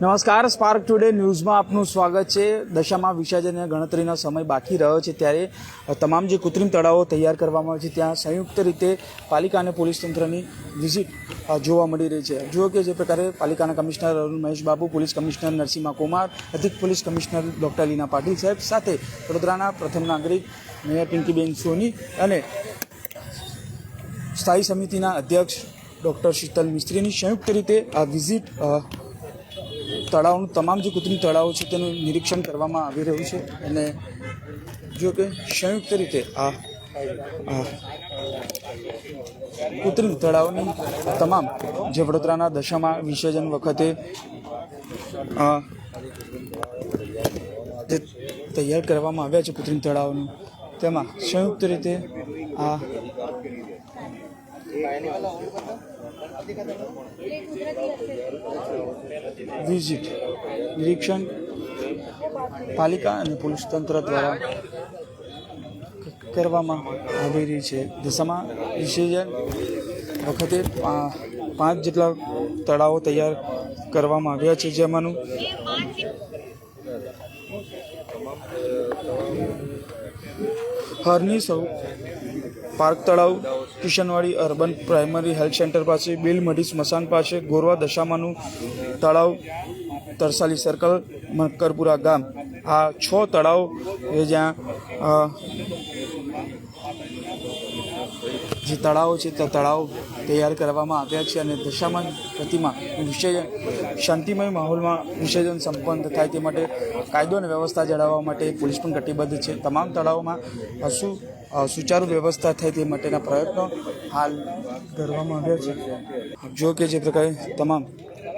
નમસ્કાર spark today ન્યૂઝમાં આપનું સ્વાગત છે. દશામાં વિસર્જન અને ગણતરીનો સમય બાકી રહ્યો છે ત્યારે તમામ જે કૃત્રિમ તળાવો તૈયાર કરવામાં આવે છે, ત્યાં સંયુક્ત રીતે પાલિકા અને પોલીસ તંત્રની વિઝિટ જોવા મળી રહી છે. જુઓ કે જે પ્રકારે પાલિકાના commissioner Arun Mahesh Babu, police commissioner Narasimha Kumar, અધિક police commissioner doctor Leena Patil સાહેબ સાથે વડોદરાના પ્રથમ નાગરિક મેયર પિંકીબેન સોની અને સ્થાયી સમિતિના અધ્યક્ષ ડૉક્ટર શીતલ મિસ્ત્રીની સંયુક્ત રીતે આ વિઝિટ તળાવનું, તમામ જે કૃત્રિમ તળાવો છે તેનું નિરીક્ષણ કરવામાં આવી રહ્યું છે અને જો કે સંયુક્ત રીતે આ કૃત્રિમ તળાવની તમામ જે વડોદરાના દશામાં વિસર્જન વખતે જે તૈયાર કરવામાં આવ્યા છે કૃત્રિમ તળાવનું, તેમાં સંયુક્ત રીતે આ વિઝિટ, નિરીક્ષણ, પાલિકા અને પોલીસ તંત્ર દ્વારા કરવામાં આવી રહી છે. દશામાં વિસર્જન વખતે પાંચ જેટલા તળાવો તૈયાર કરવામાં આવ્યા છે. જેમાંનું હરની સૌ પાર્ક તળાવ Kishanwadi urban primary health centre પાસે બિલ મઢી સ્મશાન પાસે ગોરવા દશામાનું તળાવ તરસાલી સર્કલ મકરપુરા ગામ. આ છ તળાવ એ જ્યાં જે તળાવો છે તે તળાવ તૈયાર કરવામાં આવ્યા છે અને દશામાન પ્રતિમા વિસર્જન શાંતિમય માહોલમાં વિસર્જન સંપન્ન થાય તે માટે કાયદો અને વ્યવસ્થા જાળવવા માટે પોલીસ પણ કટિબદ્ધ છે. તમામ તળાવોમાં અ, સુચારુ વ્યવસ્થા થાય તે માટેના પ્રયત્નો હાલ કરવામાં આવ્યા છે. જો કે જે પ્રકારે તમામ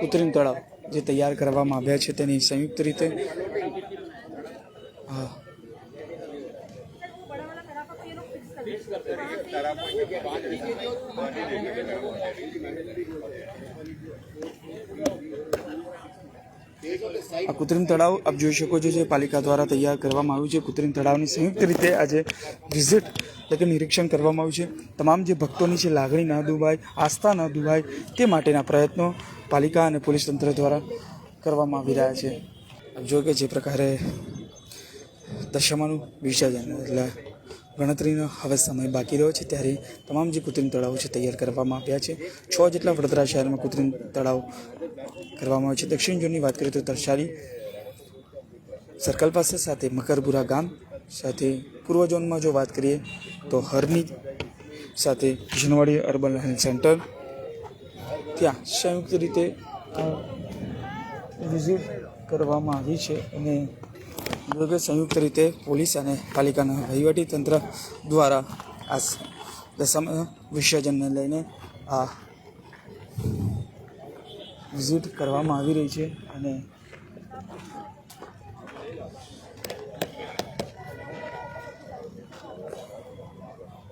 કૃત્રિમ તળાવ જે તૈયાર કરવામાં આવ્યા છે તેની સંયુક્ત રીતે, હા. આ કૃત્રિમ તળાવ આપ જોઈ શકો છો જે પાલિકા દ્વારા તૈયાર કરવામાં આવ્યું છે. કૃત્રિમ તળાવની સંયુક્ત રીતે આજે વિઝિટ એટલે કે નિરીક્ષણ કરવામાં આવ્યું છે. તમામ જે ભક્તોની છે, લાગણી ન દુભાય, આસ્થા ન દુભાય, તે માટેના પ્રયત્નો પાલિકા અને પોલીસ તંત્ર દ્વારા કરવામાં આવી રહ્યા છે. જો કે જે પ્રકારે દશામાનું વિસર્જન એટલે ગણતરીનો હવે સમય બાકી રહ્યો છે ત્યારે તમામ જે કૃત્રિમ તળાવો છે તૈયાર કરવામાં આવ્યા છે. છ જેટલા વડોદરા શહેરમાં કૃત્રિમ તળાવ કરવામાં આવે છે. દક્ષિણ ઝોનની વાત કરીએ તો તરસારી સર્કલ પાસે સાથે મકરપુરા ગામ સાથે પૂર્વ ઝોનમાં જો વાત કરીએ તો હરની સાથે જનવાડી અર્બન હેલ્થ સેન્ટર. ત્યાં સંયુક્ત રીતે વિઝિટ કરવામાં આવી છે અને યોગ્ય સંયુક્ત રીતે પોલીસ અને પાલિકાના વહીવટી તંત્ર દ્વારા આ દસમ વિસર્જનને લઈને આ વિઝિટ કરવામાં આવી રહી છે અને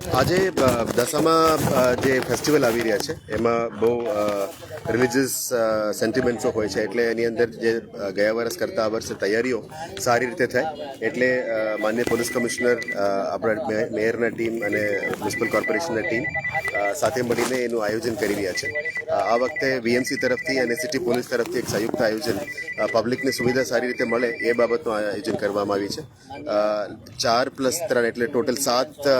આજે દશામાં જે ફેસ્ટિવલ આવી રહ્યા છે એમાં બહુ રિલિજિયસ સેન્ટિમેન્ટ્સો હોય છે એટલે એની અંદર જે ગયા વર્ષ કરતાં આ વર્ષે તૈયારીઓ સારી રીતે થાય એટલે માન્ય પોલીસ કમિશનર આપણા મેયરના ટીમ અને મ્યુનિસિપલ કોર્પોરેશનના ટીમ સાથે મળીને એનું આયોજન કરી રહ્યા છે. આ વખતે વીએમસી તરફથી અને સિટી પોલીસ તરફથી એક સંયુક્ત આયોજન પબ્લિકને સુવિધા સારી રીતે મળે એ બાબતનું આયોજન કરવામાં આવી છે. ચાર પ્લસ ત્રણ એટલે ટોટલ સાત અ,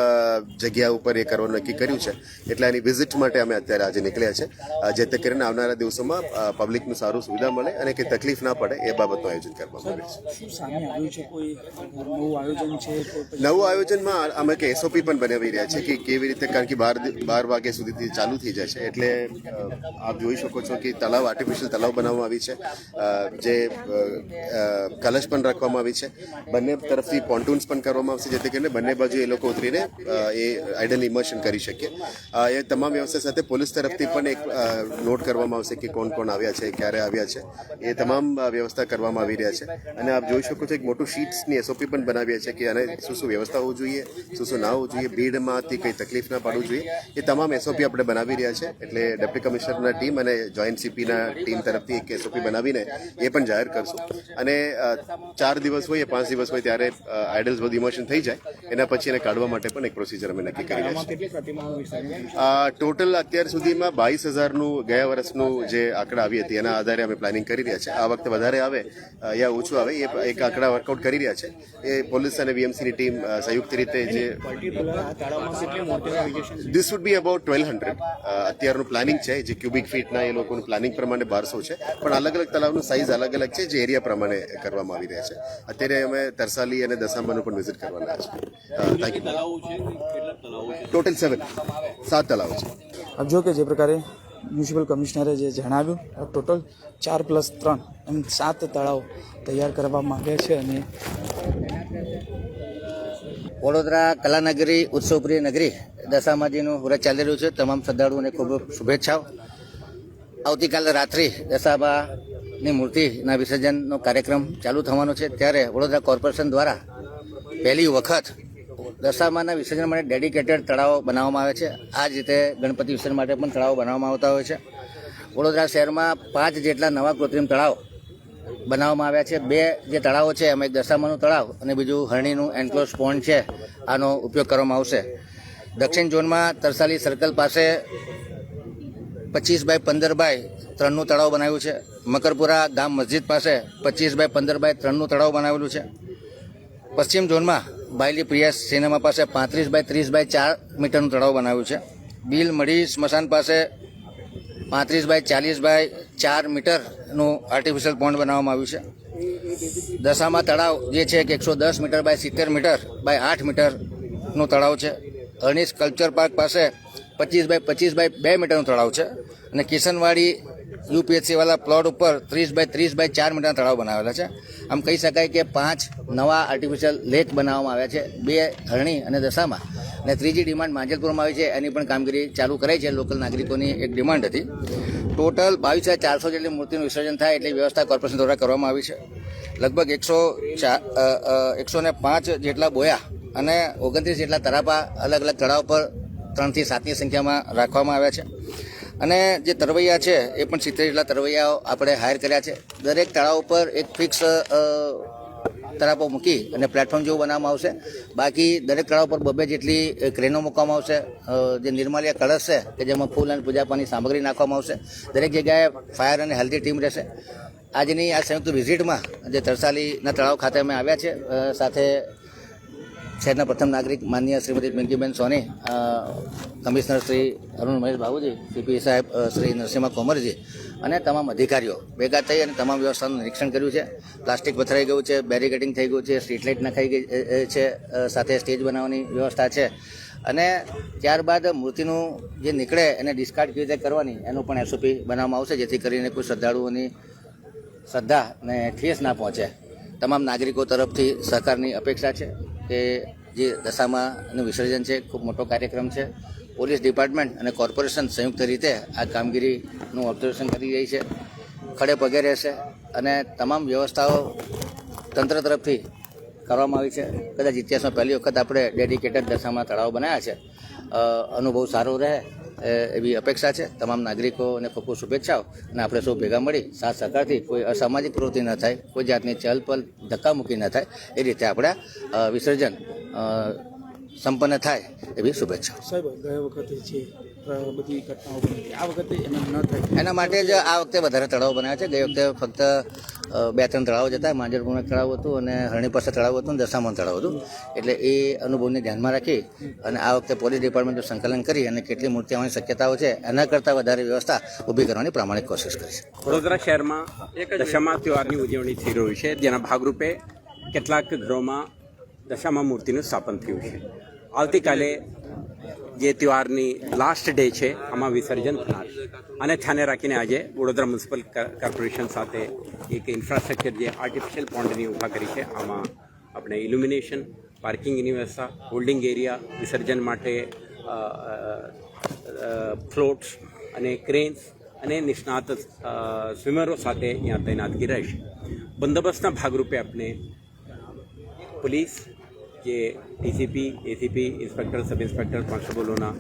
જગ્યા ઉપર એ કરવાનું નક્કી કર્યું છે. એટલે એની વિઝિટ માટે અમે અત્યારે આજે નીકળ્યા છે. જેથી કરીને આવનારા દિવસોમાં પબ્લિકનું સારું સુવિધા મળે અને કંઈ તકલીફ ના પડે એ બાબતનું આયોજન કરવામાં આવે છે. નવું આયોજનમાં અમે કે એસઓપી પણ બનાવી રહ્યા છે કે કેવી રીતે કારણ કે બાર બાર વાગ્યા સુધીથી ચાલુ થઈ જાય છે એટલે આપ જોઈ શકો છો કે તળાવ આર્ટિફિશિયલ તલાવ બનાવવામાં આવી છે. જે કલશ પણ રાખવામાં આવી છે. બંને તરફથી પોન્ટૂન્સ પણ કરવામાં આવશે જેથી કરીને બંને બાજુ એ લોકો ઉતરીને એ આઈડલ ઇમર્શન કરી શકીએ. એ તમામ વ્યવસ્થા સાથે પોલીસ તરફથી પણ એક નોટ કરવામાં આવશે કે કોણ કોણ આવ્યા છે, ક્યારે આવ્યા છે. એ તમામ વ્યવસ્થા કરવામાં આવી રહ્યા છે. અને આપ જોઈ શકો છો એક મોટું શીટ્સની એસઓપી પણ બનાવ્યા છે કે આને શું શું વ્યવસ્થા હોવું જોઈએ, શું શું ના હોવું જોઈએ, ભીડમાંથી કંઈ તકલીફ ના પાડવું જોઈએ. એ તમામ એસઓપી આપણે બનાવી રહ્યા છે. એટલે ડેપ્યુટી કમિશનરના ટીમ અને જોઈન્ટ સીપીના ટીમ તરફથી એક એસઓપી બનાવીને એ પણ જાહેર કરશું. અને ચાર દિવસ હોય, પાંચ દિવસ હોય ત્યારે આઈડલ્સ બધું ઇમોશન થઈ જાય. એના પછી એને કાઢવા માટે પણ એક પ્રોસિજર અમે નક્કી કરી છીએ ટોટલ અત્યાર સુધીમાં બાવીસ હજારનું ગયા વર્ષનું જે આંકડા આવી હતી એના આધારે અમે પ્લાનિંગ કરી રહ્યા છે. આ વખતે વધારે આવે યા ઓછું આવે એ એક આંકડા વર્કઆઉટ કરી રહ્યા છે. એ પોલીસ અને વીએમસીની ટીમ સંયુક્ત રીતે જે this would be about twelve hundred અત્યારનું પ્લાનિંગ છે જે ક્યુબિક ફીટના એ લોકોનું પ્લાનિંગ પ્રમાણે બારસો છે. પણ અલગ અલગ તળાવનું સાઇઝ અલગ અલગ છે જે એરિયા પ્રમાણે કરવામાં આવી રહ્યા છે. અત્યારે અમે તરસાલી અને દસામાનું પણ વિઝિટ કરવાના છે. થેન્ક યુ ટોટલ સેવન સાત તળાવ છે. આપ જો કે જે પ્રકારે મ્યુનિસિપલ કમિશનરે જે જણાવ્યું ટોટલ ચાર પ્લસ ત્રણ એમ સાત તળાવ તૈયાર કરવા માંગે છે અને વડોદરા કલાનગરી ઉત્સવપ્રિય નગરી દશામાજીનું વ્રત ચાલી રહ્યું છે. તમામ શ્રદ્ધાળુઓને ખૂબ શુભેચ્છાઓ. આવતીકાલે રાત્રિ દશાબાની મૂર્તિના વિસર્જનનો કાર્યક્રમ ચાલુ થવાનો છે. ત્યારે વડોદરા કોર્પોરેશન દ્વારા પહેલી વખત દશામાના વિસર્જન માટે ડેડિકેટેડ તળાવો બનાવવામાં આવે છે. આ જ રીતે ગણપતિ વિસર્જન માટે પણ તળાવો બનાવવામાં આવતા હોય છે. વડોદરા શહેરમાં પાંચ જેટલા નવા કૃત્રિમ તળાવ બનાવવામાં આવ્યા છે. બે જે તળાવો છે, એમાં એક દશામાનું તળાવ અને બીજું હરણીનું એન્ક્લોઝ પોન્ડ છે. આનો ઉપયોગ કરવામાં આવશે. દક્ષિણ ઝોનમાં તરસાલી સર્કલ પાસે પચીસ બાય પંદર બાય ત્રણનું તળાવ બનાવ્યું છે. મકરપુરા ગામ મસ્જિદ પાસે પચીસ બાય પંદર બાય ત્રણનું તળાવ બનાવેલું છે. પશ્ચિમ ઝોનમાં બાયલી પ્રિયા સિનેમા પાસે પાંત્રીસ બાય ત્રીસ બાય ચાર મીટરનું તળાવ બનાવ્યું છે. બિલ મળી સ્મશાન પાસે પાંત્રીસ બાય ચાલીસ બાય ચાર મીટરનું આર્ટિફિશિયલ પોન્ડ બનાવવામાં આવ્યું છે. દશામાં તળાવ જે છે કે એકસો દસ મીટર બાય સિત્તેર મીટર બાય આઠ મીટરનું તળાવ છે. અર્નિસ કલ્ચર પાર્ક પાસે પચીસ બાય પચીસ બાય બે મીટરનું તળાવ છે. અને કિશનવાડી યુપીએસસી વાળા પ્લોટ ઉપર ત્રીસ બાય ત્રીસ બાય ચાર મીટરના તળાવ બનાવેલા છે. આમ કહી શકાય કે પાંચ નવા આર્ટિફિશિયલ લેક બનાવવામાં આવ્યા છે. બે હરણી અને દશામાં. અને ત્રીજી ડિમાન્ડ માંજલપુરમાં આવી છે. એની પણ કામગીરી ચાલુ કરાઈ છે. લોકલ નાગરિકોની એક ડિમાન્ડ હતી. ટોટલ બાવીસ હજાર ચારસો જેટલી મૂર્તિનું વિસર્જન થાય એટલી વ્યવસ્થા કોર્પોરેશન દ્વારા કરવામાં આવી છે. લગભગ એકસો ચાર એકસો ને પાંચ જેટલા બોયા અને ઓગણત્રીસ જેટલા તરાપા અલગ અલગ તળાવ પર ત્રણથી સાતની સંખ્યામાં રાખવામાં આવ્યા છે. અને જે તરવૈયા છે, એ પણ સિત્તેર જેટલા તરવૈયાઓ આપણે હાયર કર્યા છે. દરેક તળાવ ઉપર એક ફિક્સ તળાવો મૂકી અને પ્લેટફોર્મ જેવું બનાવવામાં આવશે. બાકી દરેક તળાવ પર બબે જેટલી ક્રેનો મૂકવામાં આવશે જે નિર્માલ્ય કળશ છે, કે જેમાં ફૂલ અને પૂજાપાની સામગ્રી નાખવામાં આવશે. દરેક જગ્યાએ ફાયર અને હેલ્ધી ટીમ રહેશે. આજની આ સંયુક્ત વિઝિટમાં જે તરસાલીના તળાવ ખાતે અમે આવ્યા છે સાથે શહેરના પ્રથમ નાગરિક માન્ય શ્રીમતી પિંકીબેન સોની કમિશનર શ્રી અરુણ મહેશ બાબુજી, સીપી સાહેબ શ્રી નરસિંહા કોમરજી અને તમામ અધિકારીઓ. ભેગા થઈ અને તમામ વ્યવસ્થાનું નિરીક્ષણ કર્યું છે. પ્લાસ્ટિક પથરાઈ ગયું છે, બેરિકેડિંગ થઈ ગયું છે, સ્ટ્રીટ લાઇટ નખાઈ ગઈ છે સાથે સ્ટેજ બનાવવાની વ્યવસ્થા છે. અને ત્યારબાદ મૂર્તિનું જે નીકળે એને ડિસ્કાર્ડ કેવી રીતે કરવાની, એનું પણ એસઓપી બનાવવામાં આવશે, જેથી કરીને કોઈ શ્રદ્ધાળુઓની શ્રદ્ધા ને ઠેસ ના પહોંચે. તમામ નાગરિકો તરફથી સહકારની અપેક્ષા છે. કે જે દશામાનું વિસર્જન છે, ખૂબ મોટો કાર્યક્રમ છે. પોલીસ ડિપાર્ટમેન્ટ અને કોર્પોરેશન સંયુક્ત રીતે આ કામગીરીનું ઓબ્ઝર્વેશન કરી રહી છે. ખડે પગે રહેશે અને તમામ વ્યવસ્થાઓ તંત્ર તરફથી કરવામાં આવી છે. કદાચ ઇતિહાસમાં પહેલી વખત આપણે ડેડિકેટેડ દશામાં તળાવ બનાવ્યા છે. અનુભવ સારો રહે. એવી અપેક્ષા છે. તમામ નાગરિકોને ખૂબ ખૂબ શુભેચ્છાઓ. અને આપણે સૌ ભેગા મળી સાથ સહકારથી કોઈ અસામાજિક પ્રવૃત્તિ ન થાય, કોઈ જાતની ચહલપહલ ધક્કામુક્કી ન થાય, એ રીતે આપણે વિસર્જન સંપન્ન થાય એવી શુભેચ્છાઓ. સાહેબ, ગયા વખતે જે બધી ઘટનાઓ બની આ વખતે એમ ન થાય. એના માટે જ આ વખતે વધારે તળાવ બનાવ્યા છે. ગઈ વખતે ફક્ત બે ત્રણ તળાવ જતા હતા. માંજરપુરનું એક તળાવ હતું અને હરણી પાસે તળાવ હતું અને દશામાન તળાવ હતું. એટલે એ અનુભવને ધ્યાનમાં રાખી અને આ વખતે પોલીસ ડિપાર્ટમેન્ટનું સંકલન કરી અને કેટલી મૂર્તિ આવવાની શક્યતાઓ છે એના કરતાં વધારે વ્યવસ્થા ઊભી કરવાની પ્રામાણિક કોશિશ કરી છે. વડોદરા શહેરમાં દશામા તહેવારની ઉજવણી થઈ રહી છે. જેના ભાગરૂપે કેટલાક ઘરોમાં દશામા મૂર્તિનું સ્થાપન થયું છે. આવતીકાલે જે તહેવારની લાસ્ટ ડે છે, આમાં વિસર્જન થનાર. અને ધ્યાને રાખીને આજે વડોદરા મ્યુનિસિપલ કોર્પોરેશન સાથે એક ઇન્ફ્રાસ્ટ્રક્ચર જે આર્ટિફિશિયલ પોન્ડની ઊભા કરી છે, આમાં આપણે ઇલ્યુમિનેશન પાર્કિંગની વ્યવસ્થા હોલ્ડિંગ એરિયા વિસર્જન માટે ફ્લોટ્સ અને ક્રેન્સ અને નિષ્ણાત સ્વિમરો સાથે ત્યાં તૈનાતગી રહેશે બંદોબસ્તના ભાગરૂપે આપણે પોલીસ જે DCP ACP, inspector, sub inspector, કોન્સ્ટેબલોના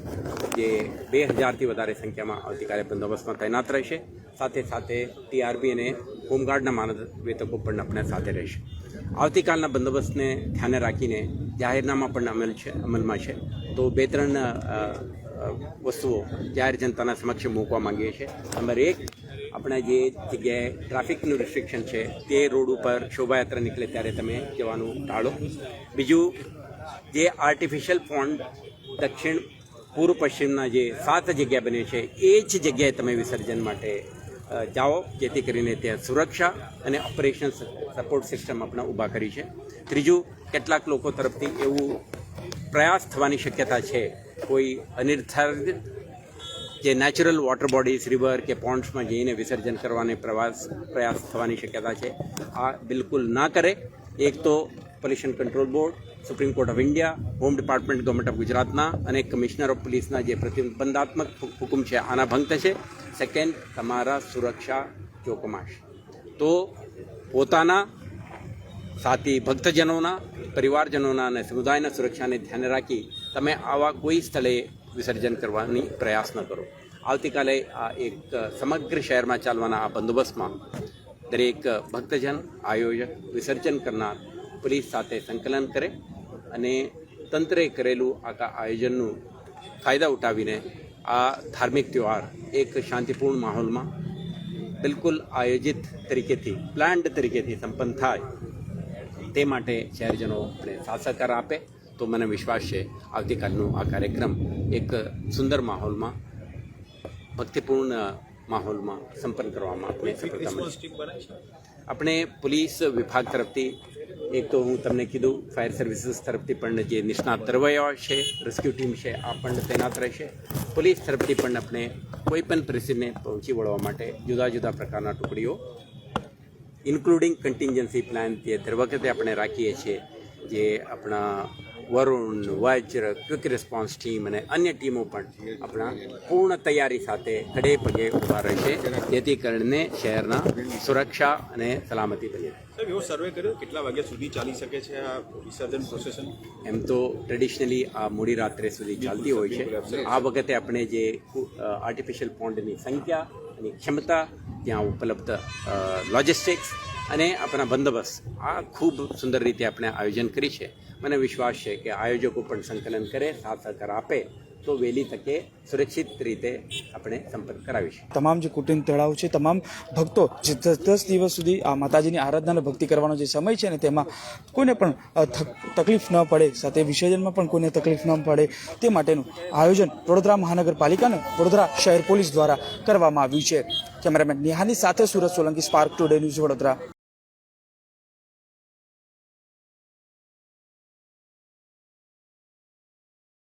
જે બે હજારથી વધારે સંખ્યામાં આવતીકાલે બંદોબસ્તમાં તૈનાત રહેશે. સાથે સાથે ટીઆરબી અને હોમગાર્ડના માનવેતકો પણ આપણે સાથે રહેશે. આવતીકાલના બંદોબસ્તને ધ્યાને રાખીને જાહેરનામા પણ અમલ છે, અમલમાં છે. તો બે ત્રણ વસ્તુઓ જાહેર જનતાના સમક્ષ મૂકવા માંગીએ છીએ. નંબર એક આપણે જે જગ્યાએ ટ્રાફિકનું રિસ્ટ્રિક્શન છે, તે રોડ ઉપર શોભાયાત્રા નીકળે ત્યારે તમે જવાનું ટાળો. બીજું, જે આર્ટિફિશિયલ પોન્ડ દક્ષિણ, પૂર્વ પશ્ચિમના જે સાત જગ્યા બને છે, એ જ જગ્યાએ તમે વિસર્જન માટે જાઓ, જેથી કરીને ત્યાં સુરક્ષા અને ઓપરેશન સપોર્ટ સિસ્ટમ આપણે ઊભા કરી છે. ત્રીજું, કેટલાક લોકો તરફથી એવું પ્રયાસ થવાની શક્યતા છે, કોઈ અનિર્ધારિત જે નેચરલ વોટર બોડીઝ રિવર કે પોન્ડ્સમાં જઈને વિસર્જન કરવાની પ્રવાસ, પ્રયાસ થવાની શક્યતા છે. આ બિલકુલ ના કરે. એક તો pollution control board supreme court of India home department government of ગુજરાતના અને કમિશનર ઓફ પોલીસના જે પ્રતિબંધાત્મક હુકુમ છે, આના ભંગ થશે. સેકન્ડ તમારા સુરક્ષા ચોકમાશ તો પોતાના સાથી ભક્તજનોના, પરિવારજનોના અને સમુદાયના સુરક્ષાને ધ્યાને રાખી તમે આવા કોઈ સ્થળે વિસર્જન કરવાની પ્રયાસ ન કરો. આવતીકાલે આ એક સમગ્ર શહેરમાં ચાલવાના આ બંદોબસ્તમાં દરેક ભક્તજન, આયોજક, વિસર્જન કરનાર પોલીસ સાથે સંકલન કરે અને તંત્રે કરેલું આખા આયોજનનું ફાયદા ઉઠાવીને આ ધાર્મિક તહેવાર એક શાંતિપૂર્ણ માહોલમાં બિલકુલ આયોજિત તરીકેથી પ્લાન્ડ તરીકેથી સંપન્ન થાય. તે માટે શહેરજનો આપણે સાથ સહકાર આપે. તો મને વિશ્વાસ છે આવતીકાલનો આ કાર્યક્રમ એક સુંદર માહોલમાં ભક્તિપૂર્ણ માહોલમાં સંપન્ન કરવામાં આપણે સફળતા મળશે. આપણે પોલીસ વિભાગ તરફથી એક તો હું તમને કીધું ફાયર સર્વિસીસ તરફથી પણ જે નિષ્ણાત તરવૈયા છે રેસ્ક્યુ ટીમ છે આ પણ તૈનાત રહેશે. પોલીસ તરફથી પણ આપણે કોઈ પણ પરિસ્થિતિને પહોંચી વળવા માટે જુદા જુદા પ્રકારના ટુકડીઓ ઇન્ક્લુડિંગ કન્ટિન્જન્સી પ્લાન જે દર વખતે આપણે રાખીએ છીએ જે આપણા Varun Vajra quick response team અને અન્ય ટીમો પણ આપણા પૂર્ણ તૈયારી સાથે ખડે પગે ઊભા રહેશે. જેથી કરીને શહેરના સુરક્ષા અને સલામતી બની. રહે એવો સર્વે કર્યો? કેટલા વાગ્યા સુધી ચાલી શકે છે આ વિસર્જન પ્રોસેસન એમ તો ટ્રેડિશનલી આ મોડી રાત્રે સુધી ચાલતી હોય છે. આ વખતે આપણે જે આર્ટિફિશિયલ પોન્ડની સંખ્યા અને ક્ષમતા ત્યાં ઉપલબ્ધ લોજિસ્ટિક્સ અને આપણા બંદોબસ્ત આ ખૂબ સુંદર રીતે આપણે આયોજન કરી છે. મને વિશ્વાસ છે કે આયોજકો પણ સંકલન કરે, સાથ સહકાર આપે, તો વહેલી તકે સુરક્ષિત રીતે આપણે સંપર્ક કરાવીશું તમામ જે કુટુંબ તળાવ છે, તમામ ભક્તો જે દસ દસ દિવસ સુધી આ માતાજીની આરાધના ભક્તિ કરવાનો જે સમય છે ને, તેમાં કોઈને પણ તકલીફ ન પડે, સાથે વિસર્જનમાં પણ કોઈને તકલીફ ન પડે, તે માટેનું આયોજન વડોદરા મહાનગરપાલિકાને વડોદરા શહેર પોલીસ દ્વારા કરવામાં આવ્યું છે. કેમેરામેન નિહાની સાથે Surat Solanki spark today news Vadodara.